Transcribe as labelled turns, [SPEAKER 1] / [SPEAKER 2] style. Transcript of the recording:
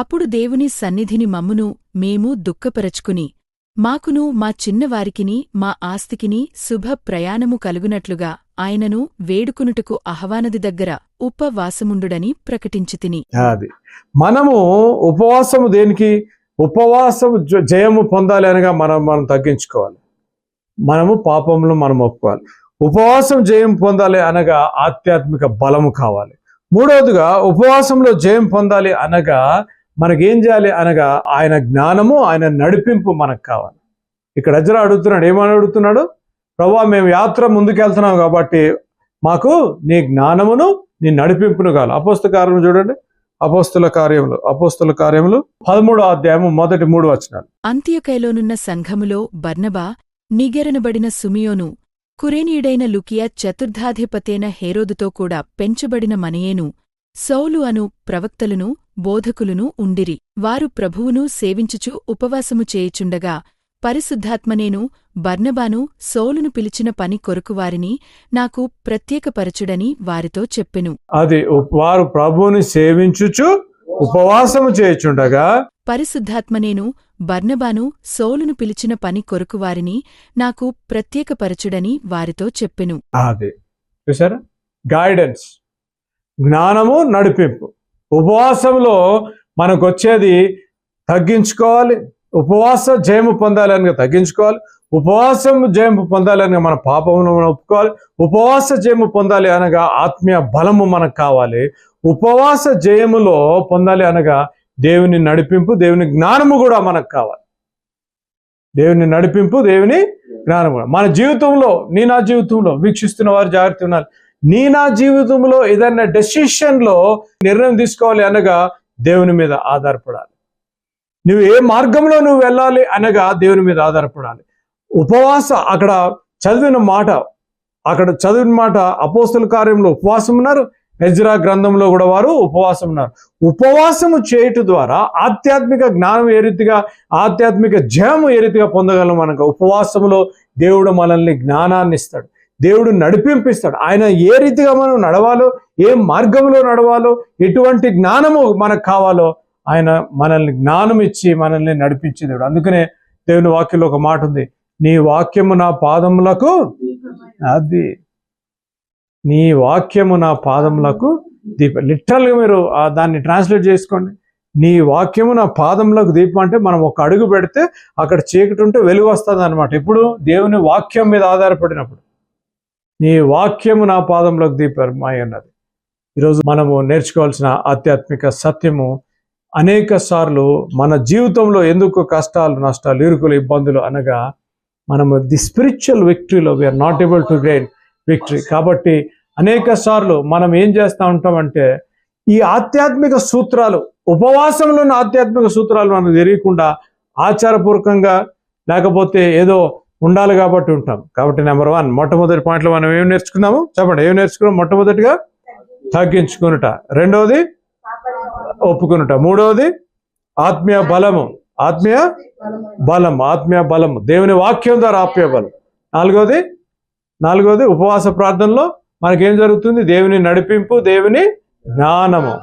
[SPEAKER 1] అప్పుడు దేవుని సన్నిధిని మమ్మును మేము దుఃఖపరచుకుని మాకును మా చిన్నవారికిని మా ఆస్తికిని శుభ ప్రయాణము కలుగునట్లుగా ఆయనను వేడుకునుటకు ఆహ్వానది దగ్గర ఉపవాసముండుడని ప్రకటించితిని
[SPEAKER 2] అది. మనము ఉపవాసము దేనికి? ఉపవాసము జ- జయము పొందాలి అనగా మనం మనం తగ్గించుకోవాలి. మనము పాపంలో మనం ఒప్పుకోవాలి. ఉపవాసం జయం పొందాలి అనగా ఆధ్యాత్మిక బలము కావాలి. మూడవదిగా ఉపవాసంలో జయం పొందాలి అనగా మనకేం చేయాలి అనగా ఆయన జ్ఞానము ఆయన నడిపింపు మనకు కావాలి. ఇక్కడ అజ్ర అడుగుతున్నాడు ఏమని అడుగుతున్నాడు? ప్రభా మేము యాత్ర ముందుకెళ్తున్నాం కాబట్టి మాకు నీ జ్ఞానమును నీ నడిపింపును కావాలి. అపోస్త కార్యము చూడండి. అపోస్తుల కార్యములు అపోస్తుల కార్యములు పదమూడో అధ్యాయము మొదటి మూడు వచనాలు.
[SPEAKER 1] అంత్యకైలోనున్న సంఘములో బర్నబా నిగెరనబడిన సుమియోను కురేనీయుడైన లుకియా చతుర్థాధిపతైన హేరోదుతో కూడా పెంచబడిన మనయేను సౌలు అను ప్రవక్తలును బోధకులును ఉండిరి. వారు ప్రభువును సేవించుచు ఉపవాసము చేయుచుండగా పరిశుద్ధాత్మనేను బర్నబాను సౌలును పిలిచిన పని కొరకు వారిని నాకు ప్రత్యేకపరచుడని వారితో చెప్పెను.
[SPEAKER 2] అది వారు ప్రభువుని సేవించుచు ఉపవాసము చేయుచుండగా
[SPEAKER 1] పరిశుద్ధాత్మనేను బర్నబాను సౌలును పిలిచిన పని కొరకు వారిని నాకు ప్రత్యేకపరచుడని వారితో చెప్పెను.
[SPEAKER 2] అది. చూసారా గైడెన్స్ జ్ఞానము నడిపింపు. ఉపవాసంలో మనకు వచ్చేది తగ్గించుకోవాలి. ఉపవాస జయము పొందాలి అనగా తగ్గించుకోవాలి. ఉపవాసం జయము పొందాలని మన పాపమును మనం ఒప్పుకోవాలి. ఉపవాస జయము పొందాలి అనగా ఆత్మీయ బలము మనకు కావాలి. ఉపవాస జయములో పొందాలి అనగా దేవుని నడిపింపు దేవుని జ్ఞానము కూడా మనకు కావాలి. దేవుని నడిపింపు దేవుని జ్ఞానం కూడా. మన జీవితంలో నీ నా జీవితంలో వీక్షిస్తున్న వారు జాగ్రత్త ఉండాలి. నీ నా జీవితంలో ఏదైనా డెసిషన్లో నిర్ణయం తీసుకోవాలి అనగా దేవుని మీద ఆధారపడాలి. నువ్వు ఏ మార్గంలో నువ్వు వెళ్ళాలి అనగా దేవుని మీద ఆధారపడాలి. ఉపవాస అక్కడ చదివిన మాట అక్కడ చదివిన మాట అపోస్తుల కార్యంలో ఉపవాసం ఉన్నారు. ఎజ్రా గ్రంథంలో కూడా వారు ఉపవాసం ఉన్నారు. ఉపవాసము చేయుట ద్వారా ఆధ్యాత్మిక జ్ఞానం ఏ రీతిగా ఆధ్యాత్మిక జయము ఏ రీతిగా పొందగలం మనకు ఉపవాసములో దేవుడు మనల్ని జ్ఞానాన్ని ఇస్తాడు. దేవుడు నడిపింపిస్తాడు. ఆయన ఏ రీతిగా మనం నడవాలో ఏ మార్గంలో నడవాలో ఎటువంటి జ్ఞానము మనకు కావాలో ఆయన మనల్ని జ్ఞానం ఇచ్చి మనల్ని నడిపించే దేవుడు. అందుకనే దేవుని వాక్యంలో ఒక మాట ఉంది. నీ వాక్యము నా పాదములకు అది. నీ వాక్యము నా పాదములకు దీప. లిటరల్గా మీరు దాన్ని ట్రాన్స్లేట్ చేసుకోండి. నీ వాక్యము నా పాదములకు దీపం అంటే మనం ఒక అడుగు పెడితే అక్కడ చీకటి ఉంటే వెలుగు వస్తుంది అనమాట ఇప్పుడు దేవుని వాక్యం మీద ఆధారపడినప్పుడు నీ వాక్యము నా పాదంలోకి దీపమాయి అన్నది ఈరోజు మనము నేర్చుకోవాల్సిన ఆధ్యాత్మిక సత్యము అనేక సార్లు మన జీవితంలో ఎందుకు కష్టాలు నష్టాలు ఇరుకులు ఇబ్బందులు అనగా మనము the spiritual విక్టరీలో we are not able to gain victory కాబట్టి అనేక సార్లు మనం ఏం చేస్తూ ఉంటామంటే ఈ ఆధ్యాత్మిక సూత్రాలు ఉపవాసంలో ఉన్న ఆధ్యాత్మిక సూత్రాలు మనకు తెలియకుండా ఆచారపూర్వకంగా లేకపోతే ఏదో ఉండాలి కాబట్టి ఉంటాం. కాబట్టి నెంబర్ వన్ మొట్టమొదటి పాయింట్లో మనం ఏం నేర్చుకున్నాము? చెప్పండి ఏం నేర్చుకున్నాం? మొట్టమొదటిగా తగ్గించుకునుట. రెండవది ఒప్పుకునుట. మూడవది ఆత్మీయ బలము. ఆత్మీయ బలం ఆత్మీయ బలము. దేవుని వాక్యం ద్వారా ఆత్మీయ బలం నాలుగవది నాలుగవది ఉపవాస ప్రార్థనలో మనకేం జరుగుతుంది? దేవుని నడిపింపు దేవుని జ్ఞానము.